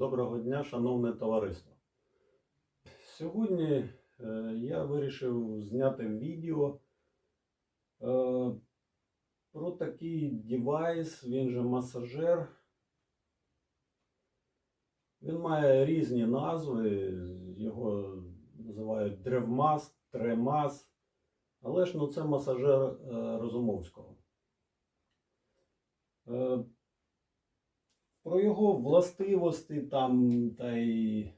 Доброго дня, шановне товариство. Сьогодні е, я вирішив зняти відео е, про такий девайс, він же масажер. Він має різні назви, його називають древмаз, тремаз, але ж ну, це масажер е, Розумовського. Про його властивості там та й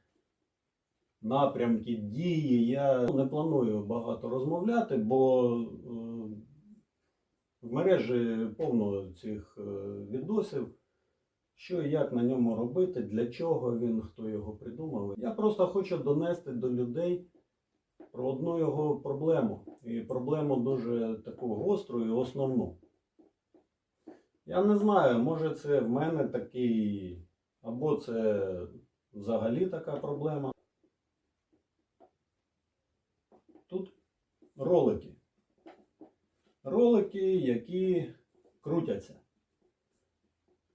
напрямки дії я не планую багато розмовляти, бо е, в мережі повно цих е, відосів, що і як на ньому робити, для чого він, хто його придумав. Я просто хочу донести до людей про одну його проблему. І проблему дуже таку гостру і основну. Я не знаю, може це в мене такий, або це взагалі така проблема. Тут ролики. Ролики, які крутяться.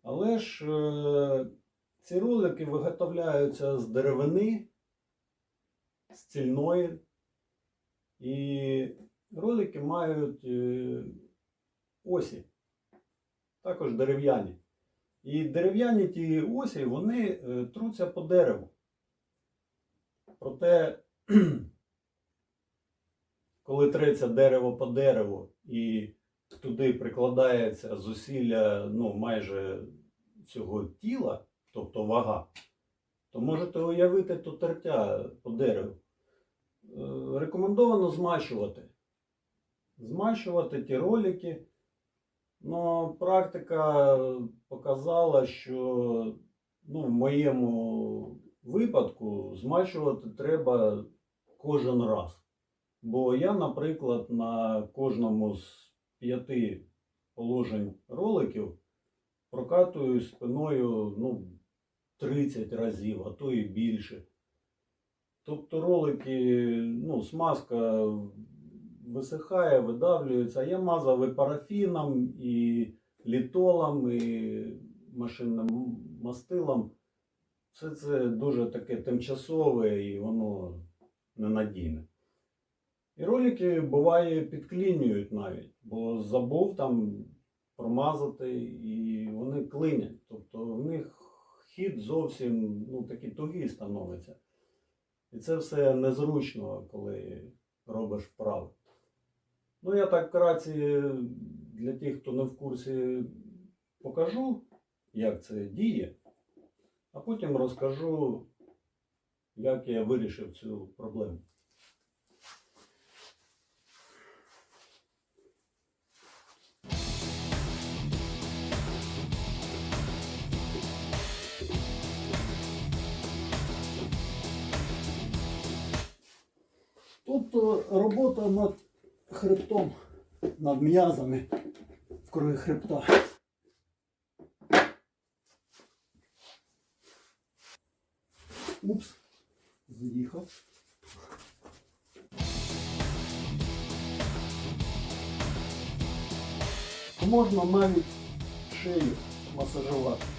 Але ж е, ці ролики виготовляються з деревини, з цільної. І ролики мають е, осі також дерев'яні. І дерев'яні ті осі, вони е, труться по дереву. Проте, коли треться дерево по дереву і туди прикладається зусилля ну, майже цього тіла, тобто вага, то можете уявити то тертя по дереву. Е, Рекомендовано змащувати. Змащувати ті ролики. Ну, практика показала, що ну, в моєму випадку змащувати треба кожен раз. Бо я, наприклад, на кожному з п'яти положень роликів прокатую спиною ну, 30 разів, а то і більше. Тобто ролики, ну, смазка висихає, видавлюється. Я мазав і парафіном, і літолом, і машинним мастилом. Все це дуже таке тимчасове і воно ненадійне. І ролики буває підклінюють навіть, бо забув там промазати і вони клинять. Тобто в них хід зовсім ну, такий тугий становиться. І це все незручно, коли робиш вправи. Ну, я так вкратці для тих, хто не в курсі, покажу, як це діє, а потім розкажу, як я вирішив цю проблему. Тобто робота над хребтом, над м'язами в крові хребта. Упс, з'їхав. Можна навіть шею масажувати.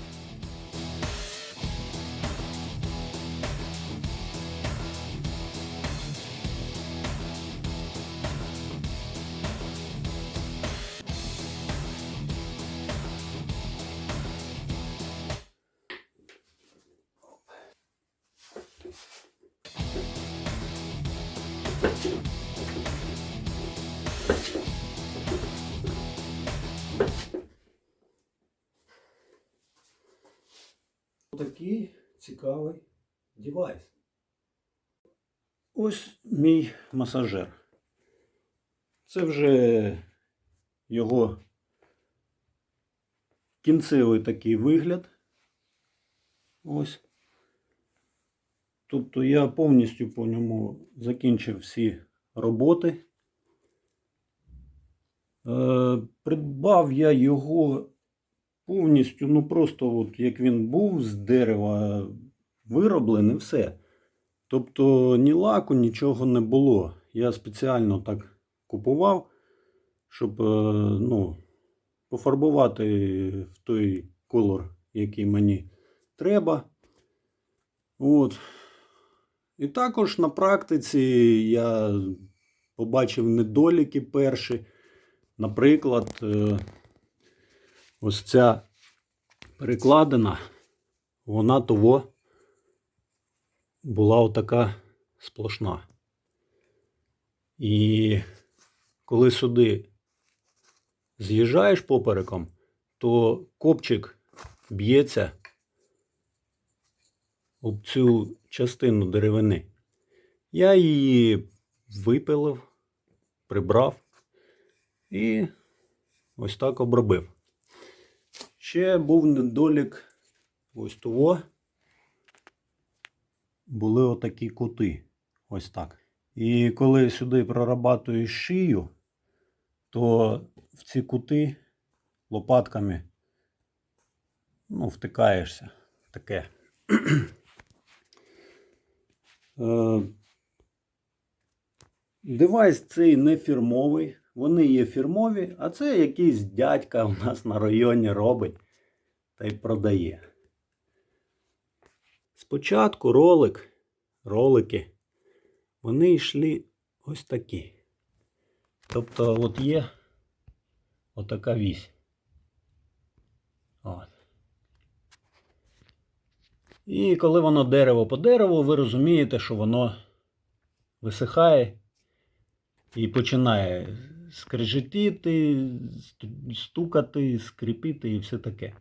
Такий цікавий девайс. Ось мій масажер. Це вже його кінцевий такий вигляд. Ось. Тобто я повністю по ньому закінчив всі роботи. Е, придбав я його повністю, ну просто от як він був з дерева вироблений, все. Тобто ні лаку, нічого не було. Я спеціально так купував, щоб е, ну, пофарбувати в той колор, який мені треба. От. І також на практиці я побачив недоліки перші. Наприклад, е, ось ця перекладина, вона того була отака сплошна. І коли сюди з'їжджаєш попереком, то копчик б'ється об цю частину деревини. Я її випилив, прибрав і ось так обробив. Ще був недолік ось того. Були отакі кути. Ось так. І коли сюди прорабатуєш шию, то в ці кути лопатками ну, втикаєшся. Таке. Е, Девайс цей не фірмовий. Вони є фірмові, а це якийсь дядька у нас на районі робить та й продає. Спочатку ролик, ролики, вони йшли ось такі. Тобто, от є отака вісь. От. І коли воно дерево по дереву, ви розумієте, що воно висихає і починає скрежетіти, стукати, скрипіти і все таке.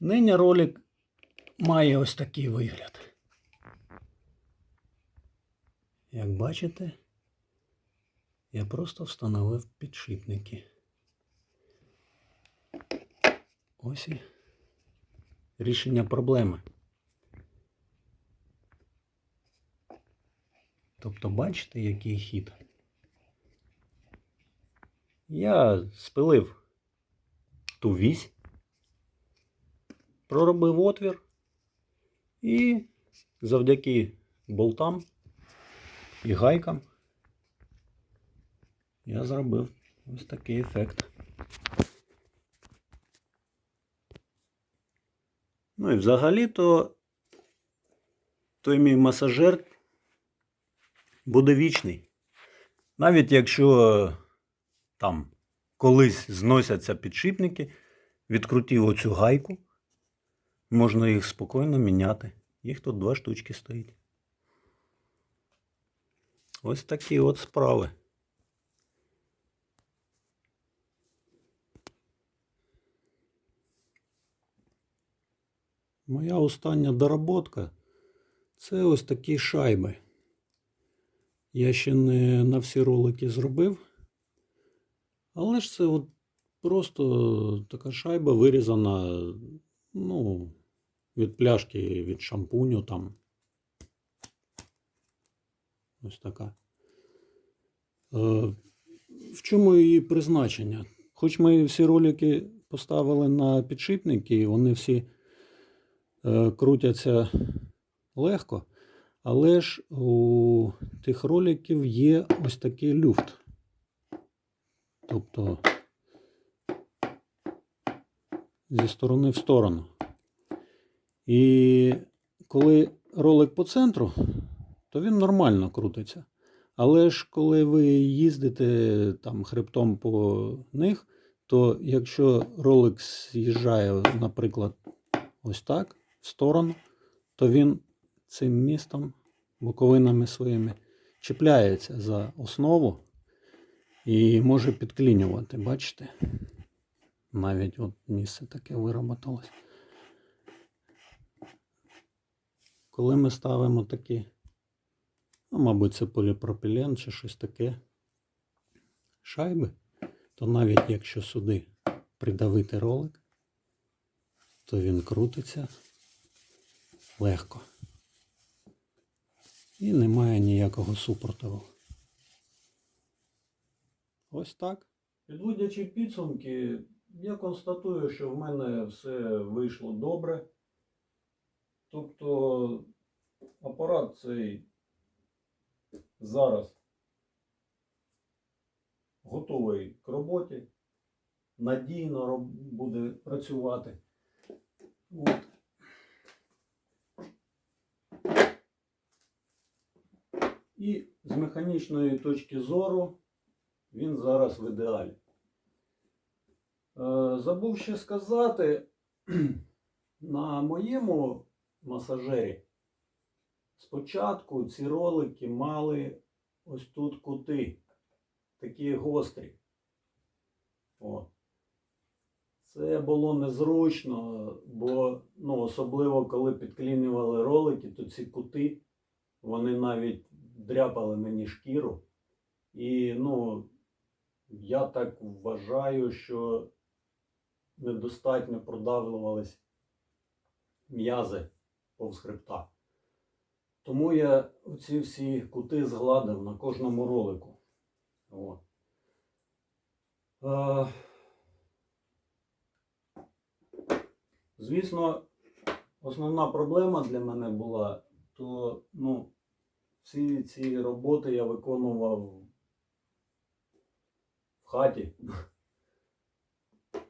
Нині ролик має ось такий вигляд. Як бачите, я просто встановив підшипники. Ось і рішення проблеми. Тобто, бачите, який хід? Я спилив ту вісь, проробив отвір і завдяки болтам і гайкам я зробив ось такий ефект. Ну і взагалі-то той мій масажер буде вічний. Навіть якщо там колись зносяться підшипники, відкрутив оцю гайку, можна їх спокійно міняти. Їх тут два штучки стоїть. Ось такі от справи. Моя остання доработка це ось такі шайби. Я ще не на всі ролики зробив. Але ж це от просто така шайба вирізана, ну, від пляшки, від шампуню там. Ось така. Е, в чому її призначення? Хоч ми всі ролики поставили на підшипники, і вони всі крутяться легко, але ж у тих роликів є ось такий люфт. Тобто зі сторони в сторону. І коли ролик по центру, то він нормально крутиться. Але ж коли ви їздите там хребтом по них, то якщо ролик з'їжджає, наприклад, ось так, сторону, то він цим містом, боковинами своїми, чіпляється за основу і може підклінювати, бачите? Навіть от місце таке вироботалось. Коли ми ставимо такі, ну, мабуть, це поліпропілен чи щось таке шайби, то навіть якщо сюди придавити ролик, то він крутиться легко. І немає ніякого супротиву. Ось так. Підводячи підсумки, я констатую, що в мене все вийшло добре. Тобто апарат цей зараз готовий к роботі, надійно буде працювати. От. І з механічної точки зору він зараз в ідеалі. Е, Забув ще сказати, на моєму масажері спочатку ці ролики мали ось тут кути, такі гострі. О. Це було незручно, бо ну, особливо коли підклінювали ролики, то ці кути, вони навіть дряпали мені шкіру. І ну, я так вважаю, що недостатньо продавлювались м'язи повз хребта. Тому я ці всі кути згладив на кожному ролику. От. Е, Звісно, основна проблема для мене була, то ну, всі ці роботи я виконував в хаті.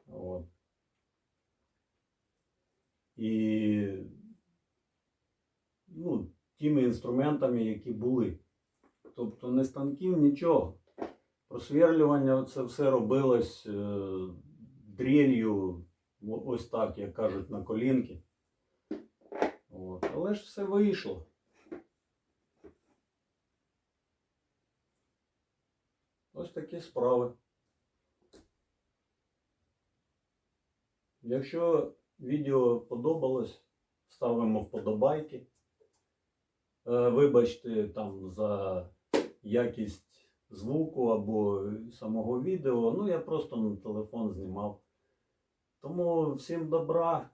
От. І ну, тими інструментами, які були. Тобто не станків, нічого. Просверлювання це все робилось е, дрелью, ось так, як кажуть, на колінки. От. Але ж все вийшло. Ось такі справи. Якщо відео подобалось, ставимо вподобайки. Е, Вибачте там за якість звуку або самого відео. Ну, я просто на телефон знімав. Тому всім добра,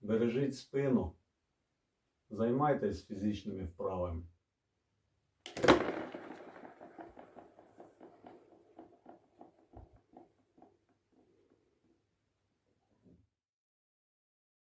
бережіть спину, займайтесь фізичними вправами.